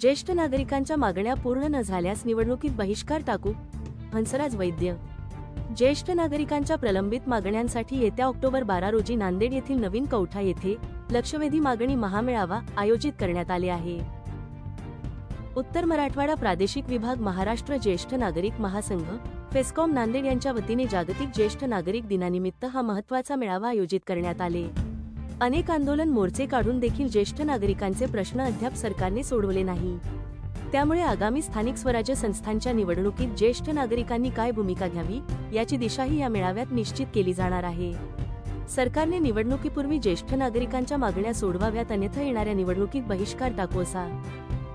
ज्येष्ठ नागरिकांच्या मागण्या पूर्ण न झाल्यास निवडणुकीत बहिष्कार टाकू हंसराज वैद्य. ज्येष्ठ नागरिकांच्या प्रलंबित मागण्यांसाठी येत्या ऑक्टोबर बारा रोजी नांदेड येथील नवीन कौठा येथे लक्षवेधी मागणी महामेळावा आयोजित करण्यात आले आहे. उत्तर मराठवाडा प्रादेशिक विभाग महाराष्ट्र ज्येष्ठ नागरिक महासंघ फेस्कॉम नांदेड यांच्या वतीने जागतिक ज्येष्ठ नागरिक दिनानिमित्त हा महत्त्वाचा मेळावा आयोजित करण्यात आले. अनेक आंदोलन मोर्चे काढून देखील ज्येष्ठ नागरिकांचे प्रश्न अद्याप सरकारने सोडवले नाही. त्यामुळे आगामी स्थानिक स्वराज्य संस्थांच्या निवडणुकीत ज्येष्ठ नागरिकांनी काय भूमिका घ्यावी याची दिशाही या मेळाव्यात निश्चित केली जाणार आहे. सरकारने निवडणुकीपूर्वी ज्येष्ठ नागरिकांच्या मागण्या सोडवाव्यात अन्यथा येणाऱ्या निवडणुकीत बहिष्कार टाकू असा.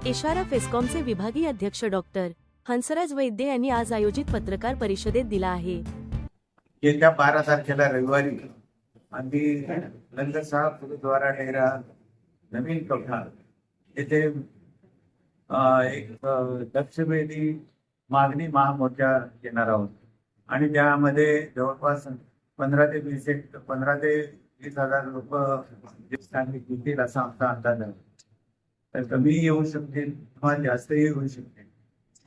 इशारा फेस्कॉमचे विभागीय अध्यक्ष डॉक्टर हंसराज वैद्य यांनी आज आयोजित पत्रकार परिषदेत दिला आहे. येत्या बारा तारखेला रविवारी आम्ही नंद साहब गुरुद्वारा डेरा नवीन कौठा येथे एक दक्षवेदी मागणी महामोर्चा घेणार आहोत. आणि त्यामध्ये जवळपास पंधरा ते वीस एक पंधरा ते वीस हजार लोक नागरिक येतील असा आमचा अंदाज आहे. तर कमी येऊ शकतील किंवा जास्तही येऊ शकतील.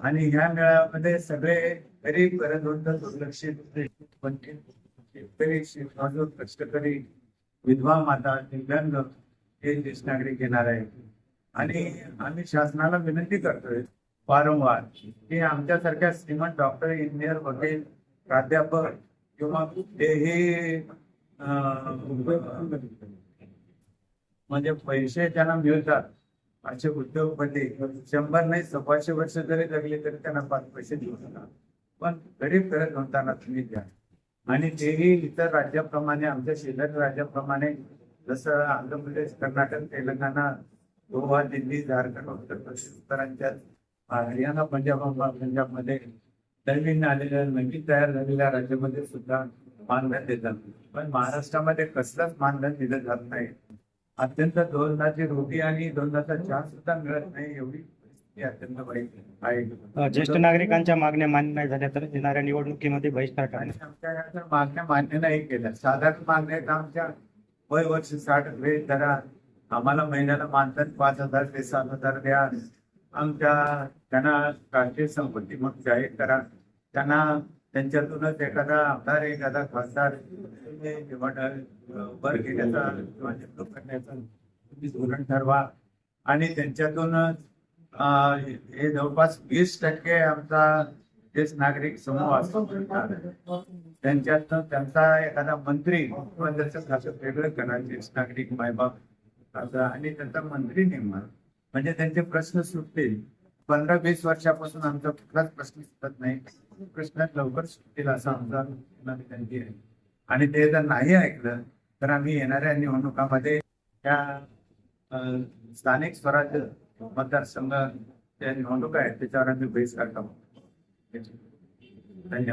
आणि ह्या मेळाव्यामध्ये सगळे गरीब गरजवंत दुर्लक्षित वंचित शेतकरी शेतमजूर कष्टकरी विधवा माता दिव्यांग हे ज्येष्ठ नागरिक येणार आहे आणि आम्ही शासनाला विनंती करतोय वारंवार की आमच्यासारख्या श्रीमंत डॉक्टर इंजिनियर वकील प्राध्यापक किंवा हे हे, म्हणजे पैसे त्यांना मिळतात असे उद्योगपती शंभर नाही सव्वाशे वर्ष जरी जगले तरी त्यांना पाच पैसे देऊ नका. पण गरीब करत होताना तुम्ही द्या. आणि तेही इतर राज्याप्रमाणे आमच्या शेजारी राज्याप्रमाणे जसं आंध्र प्रदेश कर्नाटक तेलंगणा गोवा दिल्ली झारखंड उत्तर प्रदेश उत्तरांच्या हरियाणा पंजाब पंजाबमध्ये नवीन आलेल्या नवीन तयार झालेल्या राज्यामध्ये सुद्धा मानधन देतात पण महाराष्ट्रामध्ये कसलंच मानधन दिलं जात नाही. अत्यंत दोन रोटी आणि दोन चहा सुद्धा मिळत नाही एवढी ज्येष्ठ नागरिकांच्या मागण्या मान्य नाही झाल्या तर येणाऱ्या निवडणुकीमध्ये बहिष्कार आमच्या जर मागण्या मान्य नाही केल्या. साधारण मागण्या आहेत आमच्या. वय वर्ष साठ वेळ करा आम्हाला महिन्याला मानधन पाच हजार ते सात हजार द्या. आमच्या त्यांना राष्ट्रीय संपत्ती म्हणून जाहीर करा. त्यांना त्यांच्यातूनच एखादा आमदार एखादा खासदार वर घेण्याचा किंवा करण्याचा धोरण ठरवा. आणि त्यांच्यातूनच हे जवळपास वीस टक्के आमचा तेच नागरिक समूह असतो. त्यांच्यात त्यांचा एखादा मंत्री खास वेगळं करायचे नागरिक मायबाप आणि त्यांचा मंत्री नेमणार. म्हणजे त्यांचे प्रश्न सुटतील. पंधरा वीस वर्षापासून आमचा कुठलाच प्रश्न सुटत नाही. प्रश्न लवकर सुटतील असा आमचा त्यांची आहे. आणि ते जर नाही ऐकलं तर आम्ही येणाऱ्या निवडणुकामध्ये त्या स्थानिक स्वराज्य मतदारसंघ त्या निवडणुका आहेत त्याच्यावर आम्ही बेस टाकू धन्यवाद.